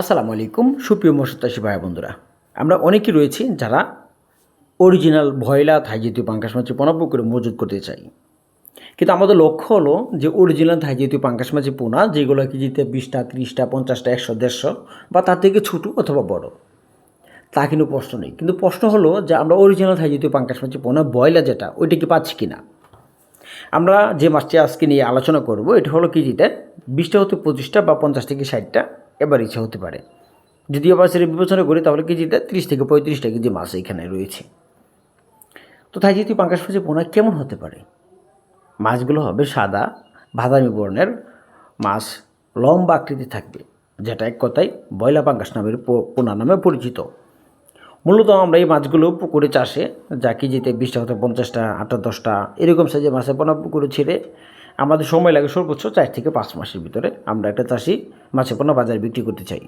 আসসালামু আলাইকুম, সুপ্রিয় মৎস্যচাষী ভাই বন্ধুরা। আমরা অনেকেই রয়েছি যারা অরিজিনাল ভয়লা থাই জাতীয় পাঙ্কাশ মাছের পোনা পুকুরে মজুত করতে চাই। কিন্তু আমাদের লক্ষ্য হলো যে অরিজিনাল থাই জাতীয় পাঙ্কাশ মাছের পোনা, যেগুলো কেজিতে বিশটা, ত্রিশটা, পঞ্চাশটা, একশো, দেড়শো, বা তার থেকে ছোটো অথবা বড়। তা কিন্তু প্রশ্ন নেই। কিন্তু প্রশ্ন হলো যে আমরা অরিজিনাল থাই জাতীয় পাঙ্কাশ মাছের পোনা বয়লা যেটা, ওইটা কি পাচ্ছি কিনা? আমরা যে মাছটি আজকে নিয়ে আলোচনা করব, এটা হলো কেজিতে বিশটা হতে পঁচিশটা বা পঞ্চাশ থেকে ষাটটা এবার ইচ্ছা হতে পারে। যদি আবার সেটা বিবেচনা করি, তাহলে কেজিতে ত্রিশ থেকে পঁয়ত্রিশটা কেজি মাছ এখানে রয়েছে। তো তাই যদি পাঙ্কাশ মাছের পোনা কেমন হতে পারে? মাছগুলো হবে সাদা, বাদামি বর্ণের মাছ, লম্বা আকৃতি থাকবে, যেটা এক কথায় বয়লা পাঙ্কাশ নামের পোনা নামে পরিচিত। মূলত আমরা এই মাছগুলো পুকুরে চাষে যা কেজিতে বিশটা হতে পঞ্চাশটা আটটা দশটা এরকম সাইজে মাছের পোনা পুকুরে ছেড়ে আমাদের সময় লাগে সর্বোচ্চ চার থেকে পাঁচ মাসের ভিতরে আমরা একটা চাষি মাছের পোনা বাজারে বিক্রি করতে চাই।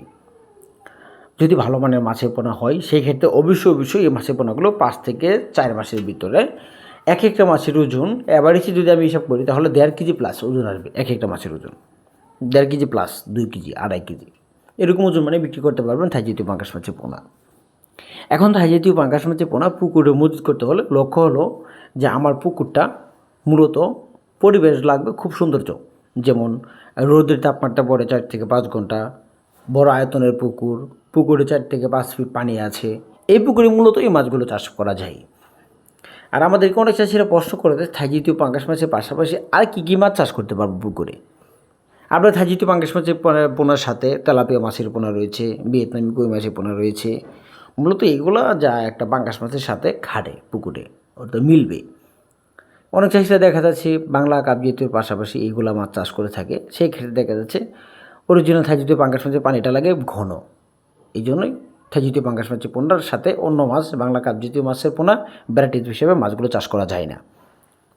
যদি ভালো মানের মাছের পোনা হয়, সেই ক্ষেত্রে অবশ্যই অবশ্যই এই মাছের পোনাগুলো পাঁচ থেকে চার মাসের ভিতরে এক একটা মাছের ওজন অ্যাভারেজে যদি আমি হিসাব করি, তাহলে দেড় কেজি প্লাস ওজন আসবে, এক একটা মাছের ওজন। দেড় কেজি প্লাস দুই কেজি, আড়াই কেজি। এরকম ওজন মানে বিক্রি করতে পারবেন থাই জাতীয় পাঙ্কাশ মাছের পোনা। এখন থাই জাতীয় পাঙ্কাশ মাছের পোনা পুকুরে মজুত করতে হলে লক্ষ্য হলো যে আমার পুকুরটা মূলত পরিবেশ লাগবে খুব সৌন্দর্য যেমন রোদের তাপমাত্রা পড়ে চার থেকে পাঁচ ঘণ্টা, বড় আয়তনের পুকুর, পুকুরে চার থেকে পাঁচ ফিট পানি আছে। এই পুকুরে মূলত এই মাছগুলো চাষ করা যায়। আর আমাদেরকে অনেক চাষিরা প্রশ্ন করে দেয় থাই জাতীয় পাঙ্কাশ মাছের পাশাপাশি আর কী কী মাছ চাষ করতে পারব পুকুরে? আমরা থাইজিত পাঙ্গাস মাছের পোনা- পোনার সাথে তেলাপিয়া মাছের পোনা রয়েছে, ভিয়েতনামি কই মাছের পোনা রয়েছে। মূলত এগুলো যা একটা পাঙ্গাস মাছের সাথে খাটে পুকুরে অর্থাৎ মিলবে। অনেক চাষিরা দেখা যাচ্ছে বাংলা কাপ জাতীয় পাশাপাশি এইগুলা মাছ চাষ করে থাকে। সেই ক্ষেত্রে দেখা যাচ্ছে অরিজিনাল থাইজিতীয় পাঙ্গাস মাছের পানিটা লাগে ঘন। এই জন্যই থাইজিতীয় পাঙ্গাস মাছের পোনার সাথে অন্য মাছ, বাংলা কাপ জাতীয় মাছের পোনা ভ্যারাইটিজ হিসেবে মাছগুলো চাষ করা যায় না।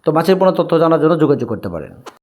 তো মাছের পোনা তথ্য জানার জন্য যোগাযোগ করতে পারেন।